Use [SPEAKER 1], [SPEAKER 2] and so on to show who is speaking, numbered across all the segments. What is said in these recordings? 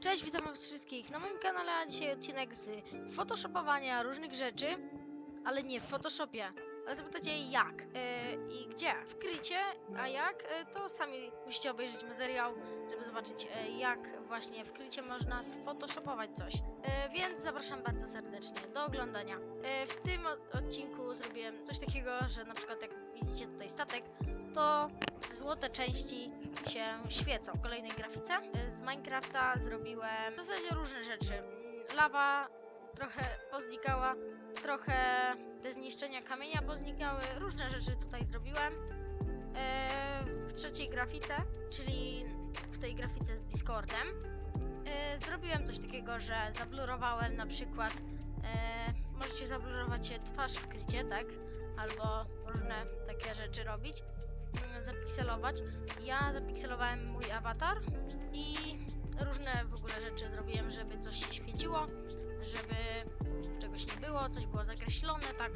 [SPEAKER 1] Cześć, witam wszystkich na moim kanale, a dzisiaj odcinek z photoshopowania różnych rzeczy, ale nie w Photoshopie. Ale zapytacie jak e, i gdzie? W krycie, a jak? E, to sami musicie obejrzeć materiał, żeby zobaczyć e, jak właśnie w krycie można sphotoshopować coś. E, więc zapraszam bardzo serdecznie do oglądania. E, w tym odcinku zrobiłem coś takiego, że na przykład jak widzicie tutaj statek, to złote części się świecą. W kolejnej grafice z Minecrafta zrobiłem w zasadzie różne rzeczy. Mm, Lawa trochę poznikała, trochę te zniszczenia kamienia poznikały, różne rzeczy tutaj zrobiłem. E, W trzeciej grafice, czyli w tej grafice z Discordem, e, zrobiłem coś takiego, że zablurowałem na przykład, e, możecie zablurować twarz w krycie, tak? Albo różne takie rzeczy robić, mm, zapikselować. Ja zapikselowałem mój awatar i różne w ogóle rzeczy zrobiłem, żeby coś się świeciło, żeby czegoś nie było, coś było zakreślone, tak.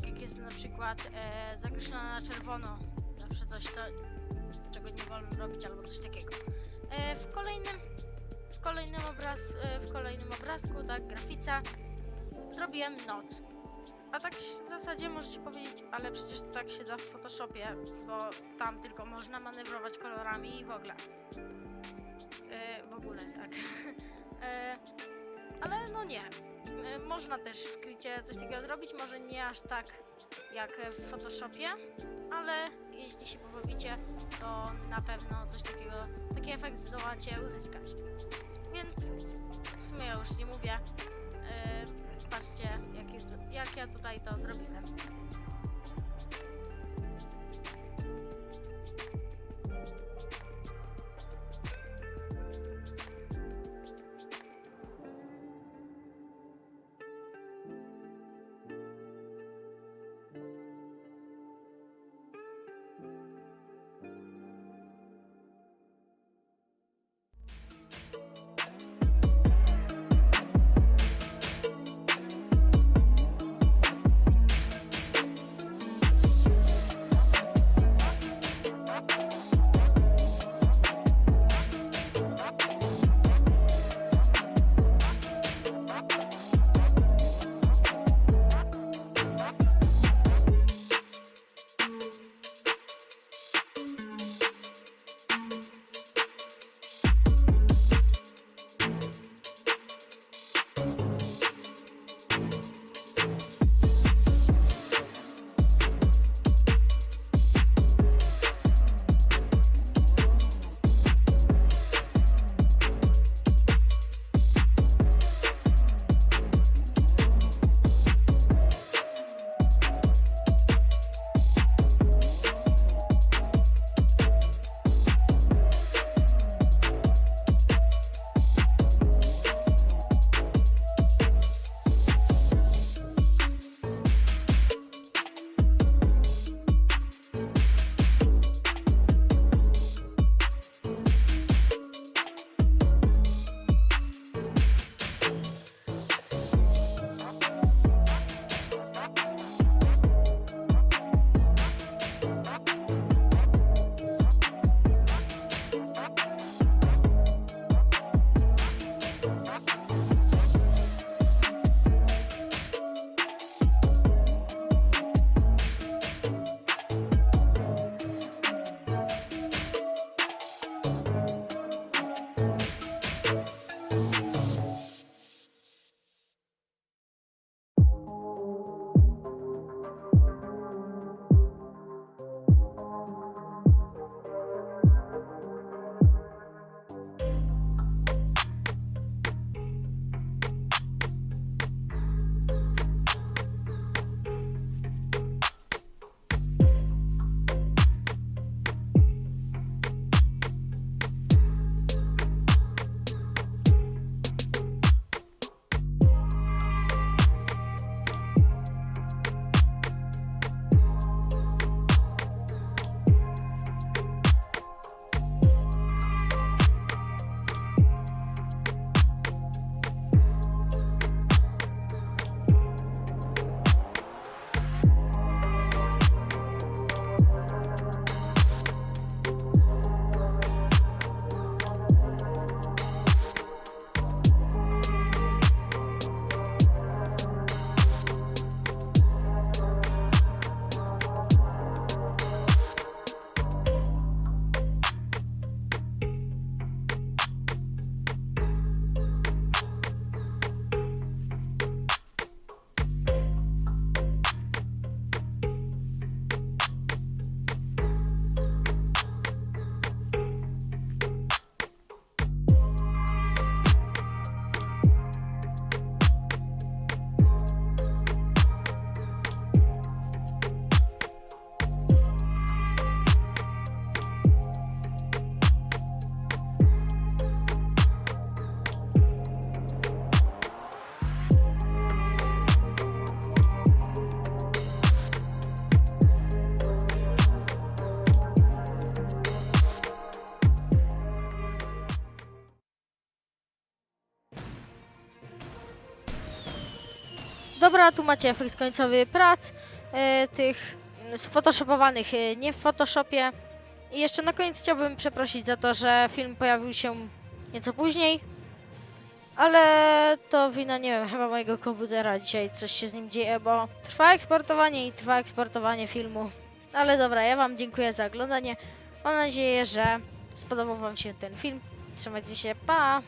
[SPEAKER 1] Tak jak jest na przykład e, zakreślone na czerwono, zawsze coś, co, czego nie wolno robić, albo coś takiego. E, w kolejnym, w kolejnym obraz, e, w kolejnym obrazku, tak, grafice, zrobiłem noc. A tak w zasadzie możecie powiedzieć, ale przecież tak się da w Photoshopie, bo tam tylko można manewrować kolorami i w ogóle. E, w ogóle, tak. E, ale no nie. E, można też w krycie coś takiego zrobić, może nie aż tak jak w Photoshopie, ale jeśli się pobawicie, to na pewno coś takiego, taki efekt zdołacie uzyskać. Więc w sumie ja już nie mówię. E, patrzcie, jak, jak ja tutaj to zrobiłem. Dobra, tu macie efekt końcowy prac e, tych sfotoshopowanych e, nie w Photoshopie. I jeszcze na koniec chciałbym przeprosić za to, że film pojawił się nieco później. Ale to wina, nie wiem, chyba mojego komputera dzisiaj coś się z nim dzieje, bo trwa eksportowanie i trwa eksportowanie filmu. Ale dobra, ja wam dziękuję za oglądanie. Mam nadzieję, że spodobał wam się ten film. Trzymajcie się, pa!